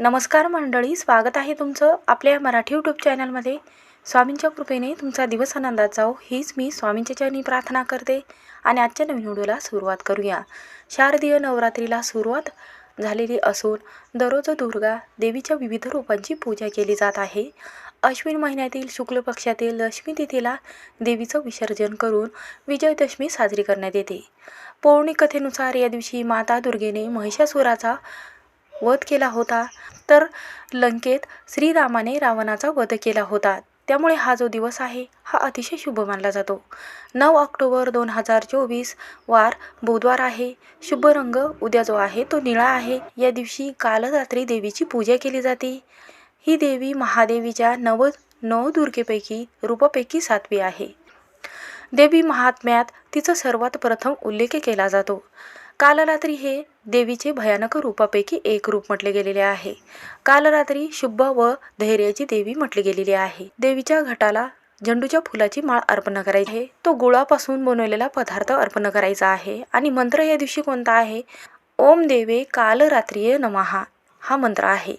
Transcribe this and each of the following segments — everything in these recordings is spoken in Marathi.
नमस्कार मंडळी स्वागत आहे तुमचं आपल्या मराठी यूट्यूब चॅनलमध्ये स्वामींच्या कृपेने तुमचा दिवस आनंदात जाओ हीच मी स्वामींच्या चरणी प्रार्थना करते. आणि आजच्या नवीन व्हिडिओला सुरुवात करूया. शारदीय नवरात्रीला सुरुवात झालेली असून दररोज दुर्गा देवीच्या विविध रूपांची पूजा केली जात आहे. अश्विन महिन्यातील शुक्ल पक्षातील लक्ष्मी तिथीला देवीचं विसर्जन करून विजयदशमी साजरी करण्यात येते. पौर्णिक कथेनुसार या दिवशी माता दुर्गेने महिषासुराचा वध केला होता. तर लंकेत श्रीरामाने रावणाचा वध केला होता. त्यामुळे हा जो दिवस आहे हा अतिशय शुभ मानला जातो. नऊ ऑक्टोबर दोन हजार चोवीस वार बुधवार आहे. शुभ रंग उद्या जो आहे तो निळा आहे. या दिवशी कालरात्री देवीची पूजा केली जाते. ही देवी महादेवीच्या नव नवदुर्गेपैकी रूपापैकी सातवी आहे. देवी महात्म्यात तिचा सर्वात प्रथम उल्लेख केला जातो. कालरात्री हे देवीचे भयानक रूपापैकी एक रूप म्हटले गेलेले आहे. कालरात्री शुभ व धैर्याची देवी म्हटली गेलेली आहे. देवीच्या घटाला झेंडूच्या फुलाची माळ अर्पण करायची आहे. तो गुळापासून बनवलेला पदार्थ अर्पण करायचा आहे. आणि मंत्र या दिवशी कोणता आहे? ओम देवे कालरात्रीय नमहा. हा मंत्र आहे.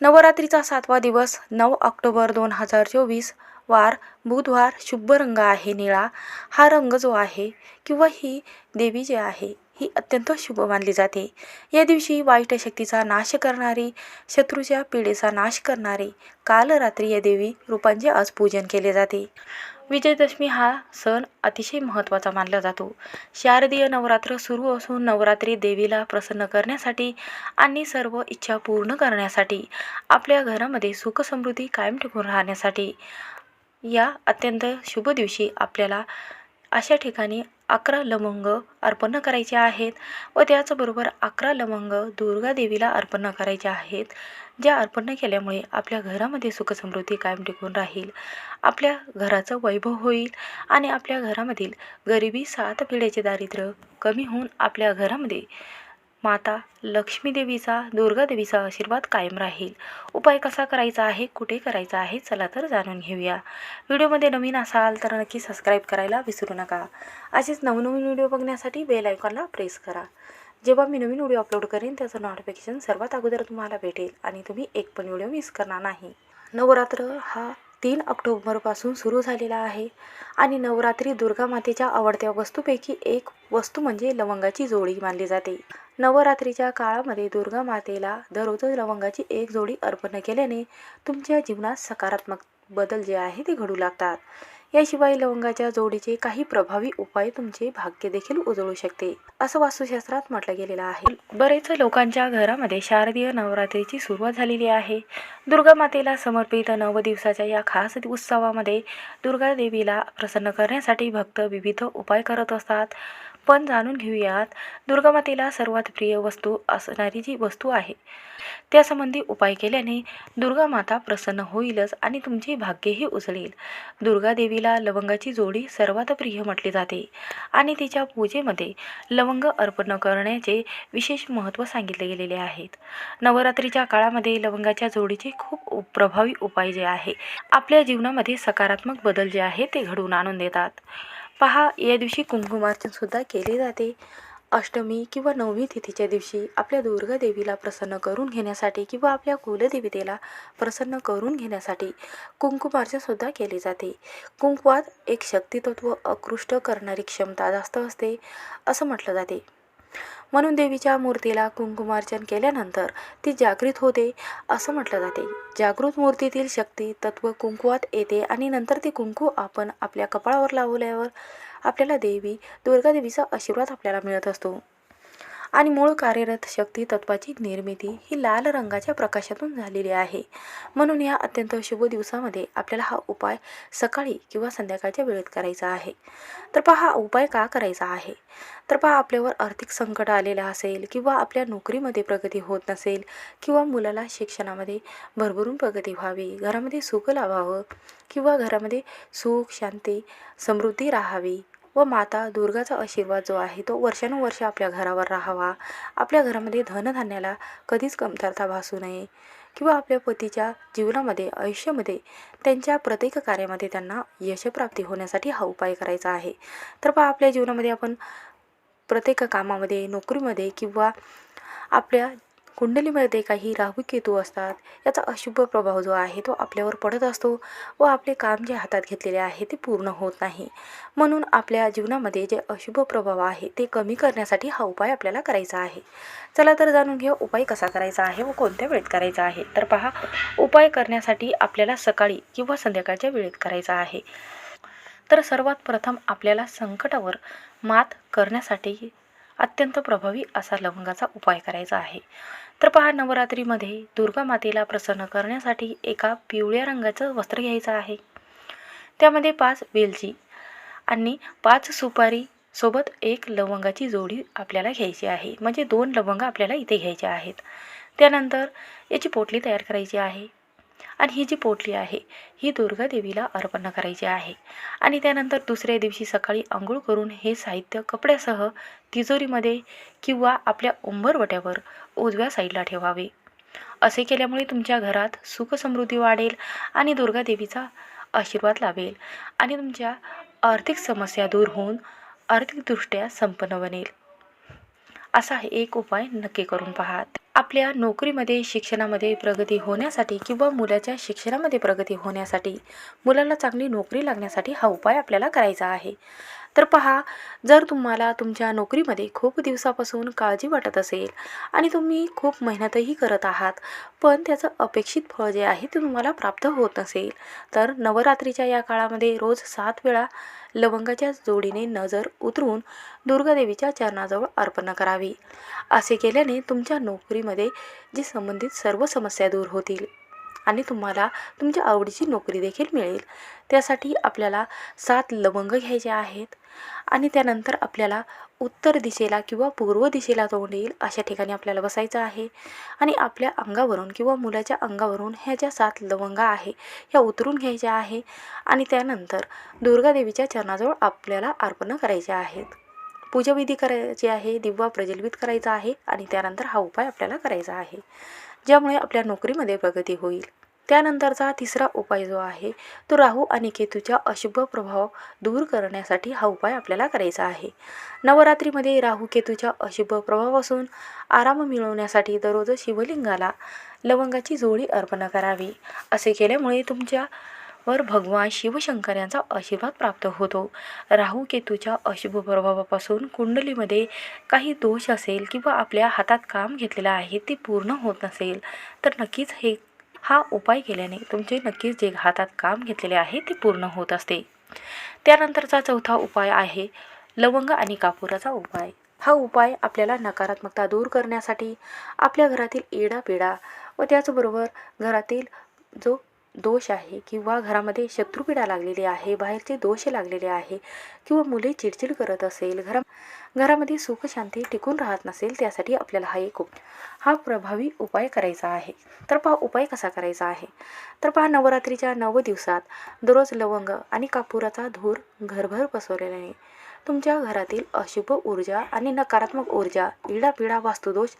नवरात्रीचा सातवा दिवस नऊ ऑक्टोबर दोन हजार चोवीस वार बुधवार शुभ रंग आहे निळा. हा रंग जो आहे किंवा ही देवी जी आहे ही अत्यंत शुभ मानली जाते. या दिवशी वाईट शक्तीचा नाश करणारी शत्रूच्या पिढीचा नाश करणारी कालरात्री या देवी रूपांचे आज पूजन केले जाते. विजयदशमी हा सण अतिशय महत्त्वाचा मानला जातो. शारदीय नवरात्र सुरू असून नवरात्री देवीला प्रसन्न करण्यासाठी आणि सर्व इच्छा पूर्ण करण्यासाठी आपल्या घरामध्ये सुखसमृद्धी कायम टिकून राहण्यासाठी या अत्यंत शुभ दिवशी आपल्याला अशा ठिकाणी अकरा लवंग अर्पण करायचे आहेत व त्याचबरोबर अकरा लवंग दुर्गा देवीला अर्पण करायचे आहेत ज्या अर्पण केल्यामुळे आपल्या घरामध्ये सुखसमृद्धी कायम टिकून राहील आपल्या घराचं वैभव होईल आणि आपल्या घरामधील गरिबी सात पिढ्याचे दारिद्र्य कमी होऊन आपल्या घरामध्ये माता लक्ष्मीदेवीचा दुर्गादेवीचा आशीर्वाद कायम राहील. उपाय कसा करायचा आहे कुठे करायचा आहे चला तर जाणून घेऊया. व्हिडिओमध्ये नवीन असाल तर नक्की सबस्क्राईब करायला विसरू नका. असेच नवनवीन व्हिडिओ बघण्यासाठी बेल आयकॉनला प्रेस करा. जेव्हा मी नवीन व्हिडिओ अपलोड करेन त्याचं नोटिफिकेशन सर्वात अगोदर तुम्हाला भेटेल आणि तुम्ही एक पण व्हिडिओ मिस करणार नाही. नवरात्र हा तीन ऑक्टोबरपासून सुरू झालेला आहे आणि नवरात्री दुर्गा मातेच्या आवडत्या वस्तूपैकी एक वस्तू म्हणजे लवंगाची जोडी मानली जाते. नवरात्रीच्या काळामध्ये दुर्गा मातेला दररोज लवंगाची एक जोडी अर्पण केल्याने तुमच्या जीवनात सकारात्मक बदल जे आहे ते घडू लागतात. याशिवाय लवंगाच्या जोडीचे काही प्रभावी उपाय तुमचे भाग्य देखील उजळू शकते असं वास्तुशास्त्रात म्हटलं गेलेलं आहे. बरेच लोकांच्या घरामध्ये शारदीय नवरात्रीची सुरुवात झालेली आहे. दुर्गा मातेला समर्पित नव दिवसाच्या या खास उत्सवामध्ये दुर्गा देवीला प्रसन्न करण्यासाठी भक्त विविध उपाय करत असतात. पण जाणून घेऊयात. दुर्गामातेला सर्वात प्रिय वस्तू असणारी जी वस्तू आहे त्यासंबंधी उपाय केल्याने दुर्गामाता प्रसन्न होईलच आणि तुमचे भाग्यही उजळेल. दुर्गा देवीला लवंगाची जोडी सर्वात प्रिय म्हटली जाते आणि तिच्या पूजेमध्ये लवंग अर्पण करण्याचे विशेष महत्त्व सांगितले गेलेले आहेत. नवरात्रीच्या काळामध्ये लवंगाच्या जोडीचे खूप प्रभावी उपाय जे आहे आपल्या जीवनामध्ये सकारात्मक बदल जे आहे ते घडवून आणून देतात. पहा या दिवशी कुंकुमार्चन सुद्धा केले जाते. अष्टमी किंवा नवमी तिथीच्या दिवशी आपल्या दुर्गादेवीला प्रसन्न करून घेण्यासाठी किंवा आपल्या कुलदेवतेला प्रसन्न करून घेण्यासाठी कुंकुमार्चनसुद्धा केले जाते. कुंकवात एक शक्तितत्व आकृष्ट करणारी क्षमता जास्त असते असं म्हटलं जाते. म्हणून देवीच्या मूर्तीला कुंकुमार्चन केल्यानंतर ती जागृत होते असं म्हटलं जाते. जागृत मूर्तीतील शक्ती तत्व कुंकुवात येते आणि नंतर ते कुंकू आपण आपल्या कपाळावर लावल्यावर आपल्याला देवी दुर्गादेवीचा आशीर्वाद आपल्याला मिळत असतो. आणि मूळ कार्यरत शक्ती तत्वाची निर्मिती ही लाल रंगाच्या प्रकाशातून झालेली आहे. म्हणून या अत्यंत शुभ दिवसामध्ये आपल्याला हा उपाय सकाळी किंवा संध्याकाळच्या वेळेत करायचा आहे. तर पहा हा उपाय का करायचा आहे? तर पहा आपल्यावर आर्थिक संकट आलेलं असेल किंवा आपल्या नोकरीमध्ये प्रगती होत नसेल किंवा मुलाला शिक्षणामध्ये भरभरून प्रगती व्हावी घरामध्ये सुख लाभावं किंवा घरामध्ये सुख शांती समृद्धी राहावी व माता दुर्गाचा आशीर्वाद जो आहे तो वर्षानुवर्ष आपल्या घरावर राहावा. आपल्या घरामध्ये धनधान्याला कधीच कमतरता भासू नये. किंवा आपल्या पतीच्या जीवनामध्ये आयुष्यामध्ये त्यांच्या प्रत्येक कार्यामध्ये त्यांना यशप्राप्ती होण्यासाठी हा उपाय करायचा आहे. तर पहा आपल्या जीवनामध्ये आपण प्रत्येक कामामध्ये नोकरीमध्ये किंवा आपल्या कुंडलीमध्ये काही राहू केतू असतात. याचा अशुभ प्रभाव जो आहे तो आपल्यावर पडत असतो व आपले काम जे हातात घेतलेले आहे ते पूर्ण होत नाही. म्हणून आपल्या जीवनामध्ये जे अशुभ प्रभाव आहे ते कमी करण्यासाठी हा उपाय आपल्याला करायचा आहे. चला तर जाणून घेऊ उपाय कसा करायचा आहे व कोणत्या वेळेत करायचा आहे. तर पहा उपाय करण्यासाठी आपल्याला सकाळी किंवा संध्याकाळच्या वेळेत करायचा आहे. तर सर्वात प्रथम आपल्याला संकटावर मात करण्यासाठी अत्यंत प्रभावी असा लवंगाचा उपाय करायचा आहे. तर पहा नवरात्रीमध्ये दुर्गा मातेला प्रसन्न करण्यासाठी एका पिवळ्या रंगाचं वस्त्र घ्यायचं आहे. त्यामध्ये पाच वेलची आणि पाच सुपारी सोबत एक लवंगाची जोडी आपल्याला घ्यायची आहे. म्हणजे दोन लवंग आपल्याला इथे घ्यायचे आहेत. त्यानंतर याची पोटली तयार करायची आहे. आणि ही जी पोटली आहे ही दुर्गा देवीला अर्पण करायची आहे. आणि त्यानंतर दुसऱ्या दिवशी सकाळी आंघोळ करून हे साहित्य कपड्यासह तिजोरीमध्ये किंवा आपल्या उंबरवट्यावर उजव्या साईडला ठेवावे. असे केल्यामुळे तुमच्या घरात सुखसमृद्धी वाढेल आणि दुर्गादेवीचा आशीर्वाद लाभेल आणि तुमच्या आर्थिक समस्या दूर होऊन आर्थिकदृष्ट्या संपन्न बनेल. असा एक उपाय नक्की करून पाहात. आपल्या नोकरीमध्ये शिक्षणामध्ये प्रगती होण्यासाठी किंवा मुलाच्या शिक्षणामध्ये प्रगती होण्यासाठी मुलाला चांगली नोकरी लागण्यासाठी हा उपाय आपल्याला करायचा आहे. तर पहा जर तुम्हाला तुमच्या नोकरीमध्ये खूप दिवसापासून काळजी वाटत असेल आणि तुम्ही खूप मेहनतही करत आहात पण त्याचं अपेक्षित फळ जे आहे ते तुम्हाला प्राप्त होत नसेल तर नवरात्रीच्या या काळामध्ये रोज सात वेळा लवंगाच्या जोडीने नजर उतरून दुर्गादेवीच्या चरणाजवळ अर्पण करावी. असे केल्याने तुमच्या नोकरीमध्ये जी संबंधित सर्व समस्या दूर होतील. आणि तुम्हाला तुमच्या आवडीची नोकरी देखील मिळेल. त्यासाठी आपल्याला सात लवंग घ्यायचे आहेत आणि त्यानंतर आपल्याला उत्तर दिशेला किंवा पूर्व दिशेला तोंड येईल अशा ठिकाणी आपल्याला बसायचं आहे. आणि आपल्या अंगावरून किंवा मुलाच्या अंगावरून ह्या ज्या सात लवंगा आहे ह्या उतरून घ्यायच्या आहे आणि त्यानंतर दुर्गादेवीच्या चरणाजवळ आपल्याला अर्पण करायचे आहेत. पूजाविधी करायची आहे दिवा प्रज्वलित करायचा आहे आणि त्यानंतर हा उपाय आपल्याला करायचा आहे. ज्यामुळे आपल्या नोकरीमध्ये प्रगती होईल. त्यानंतरचा तिसरा उपाय जो आहे तो राहू आणि केतूच्या अशुभ प्रभाव दूर करण्यासाठी हा उपाय आपल्याला करायचा आहे. नवरात्रीमध्ये राहू केतूच्या अशुभ प्रभावापासून आराम मिळवण्यासाठी दररोज शिवलिंगाला लवंगाची जोडी अर्पण करावी असे केल्यामुळे तुमच्या वर भगवान शिवशंकर यांचा आशीर्वाद प्राप्त होतो. राहू केतूच्या अशुभ प्रभावापासून कुंडलीमध्ये काही दोष असेल किंवा आपल्या हातात काम घेतलेलं आहे ते पूर्ण होत नसेल तर नक्कीच हे हा उपाय केल्याने तुमचे नक्कीच जे हातात काम घेतलेले आहे ते पूर्ण होत असते. त्यानंतरचा चौथा उपाय आहे लवंग आणि कापुराचा उपाय. हा उपाय आपल्याला नकारात्मकता दूर करण्यासाठी आपल्या घरातील येडापिडा व त्याचबरोबर घरातील जो दोष आहे किंवा घरामध्ये शत्रुपीडा लागलेली आहे बाहेरचे दोष लागलेले आहे किंवा मुले चिडचिड करत असेल घरा घरामध्ये सुखशांती टिकून राहत नसेल त्यासाठी आपल्याला हा एक हा प्रभावी उपाय करायचा आहे. तर पहा उपाय कसा करायचा आहे? तर पहा नवरात्रीच्या नव दिवसात दररोज लवंग आणि कापुराचा धूर घरभर पसरवल्याने तुमच्या घरातील अशुभ ऊर्जा आणि नकारात्मक ऊर्जा इडापिडा वास्तुदोष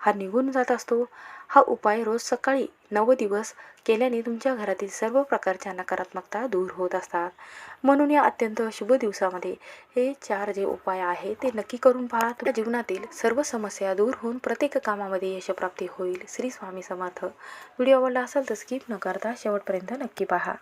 हा निघून जात असतो. हा उपाय रोज सकाळी नव दिवस केल्याने तुमच्या घरातील सर्व प्रकारच्या नकारात्मकता दूर होत असतात. म्हणून या अत्यंत शुभ दिवसामध्ये हे चार जे उपाय आहे ते नक्की करून पहा. तुमच्या जीवनातील सर्व समस्या दूर होऊन प्रत्येक कामामध्ये यशप्राप्ती होईल. श्री स्वामी समर्थ. व्हिडिओ आवडला असेल तर स्किप न करता शेवटपर्यंत नक्की पहा.